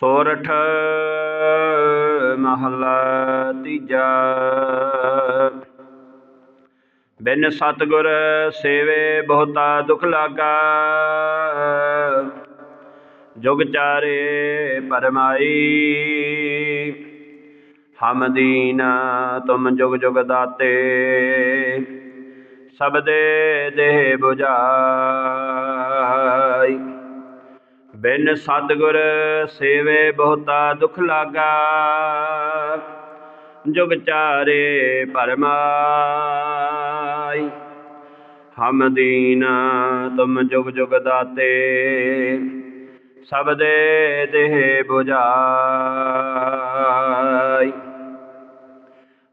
ਸੋਰਠ ਮਹਲਾ ਤੀਜਾ। ਬਿਨ ਸਤਗੁਰ ਸੇਵੇ ਬਹੁਤਾ ਦੁਖ ਲਾਗਾ। ਜੁਗ ਚਾਰੇ ਪਰਮਾਈ। ਹਮ ਦੀਨ ਤੁਮ ਜੁਗ ਜੁਗ ਦਾਤੇ। ਸਭ ਦੇ ਦੇਹ 부ਝਾਈ ਬਿਨ ਸਤਗੁਰ ਸੇਵੇ ਬਹੁਤਾ ਦੁਖ ਲਾਗਾ। ਜੁਗ ਚਾਰੇ ਪਰਮਾਈ ਹਮ ਦੀਨ ਤੁਮ ਜੁਗ ਜੁਗ ਦਾਤੇ। ਸਭ ਦੇ ਦੇਹ 부ਝਾਈ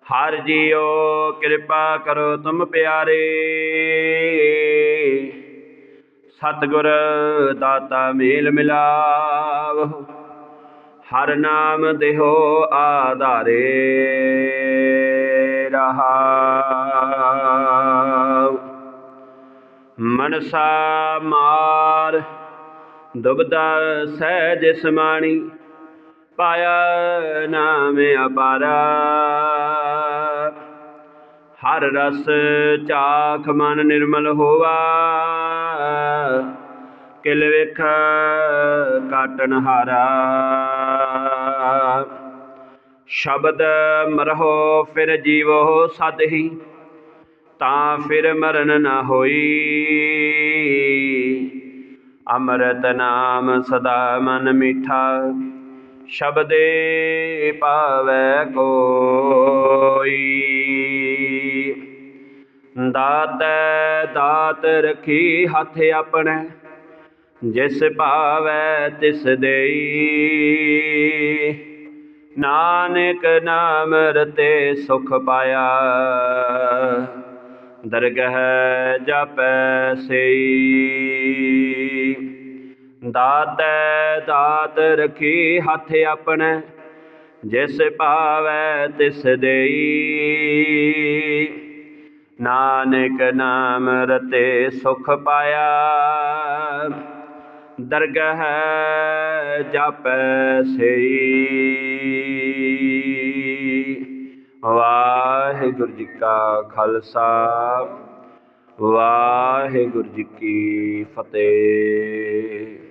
ਹਰ ਜੀਓ ਕਿਰਪਾ ਕਰੋ ਤੁਮ ਪਿਆਰੇ। ਸਤਿਗੁਰ ਦਾਤਾ ਮੇਲ ਮਿਲਾਵ, ਹਰ ਨਾਮ ਦੇਹੋ ਆਧਾਰੇ ਰਹਾਉ। ਮਨਸਾ ਮਾਰ, ਦੁਬਦਾ ਸਹਿਜ ਸਮਾਣੀ, ਪਾਇਆ ਨਾਮ ਅਪਾਰਾ। ਹਰ ਰਸ ਚਾਖ ਮਨ ਨਿਰਮਲ ਹੋਵਾ। ਕਿਲ ਵੇਖ ਕਾਟਨ ਹਾਰਾ। ਸ਼ਬਦ ਮਰਹੋ ਫਿਰ ਜੀਵੋ ਸਦਹੀ ਤਾਂ ਫਿਰ ਮਰਨ ਨਾ ਹੋਈ। ਅੰਮ੍ਰਿਤ ਨਾਮ ਸਦਾ ਮਨ ਮੀਠਾ, ਸ਼ਬਦੇ ਪਾਵੈ ਕੋਈ। ਦਾਤੈ ਦਾਤ ਰਖੀ ਹੱਥ ਆਪਣੇ, ਜਿਸ ਭਾਵੈ ਤਿਸ ਦੇਈ। ਨਾਨਕ ਨਾਮ ਰਤੇ ਸੁਖ ਪਾਇਆ, ਦਰਗਹ ਜਪੈ ਸਈ। ਦਾਤੈ ਦਾਤ ਰਖੀ ਹੱਥ ਆਪਣੇ, ਜਿਸ ਭਾਵੈ ਤਿਸ ਦੇਈ। ਨਾਨਕ ਨਾਮ ਰਤੇ ਸੁਖ ਪਾਇਆ। ਦਰਗਹ ਜਪੈ ਸਈ। ਵਾਹਿਗੁਰੂ ਜੀ ਕਾ ਖਾਲਸਾ, ਵਾਹਿਗੁਰੂ ਜੀ ਕੀ ਫਤਿਹ।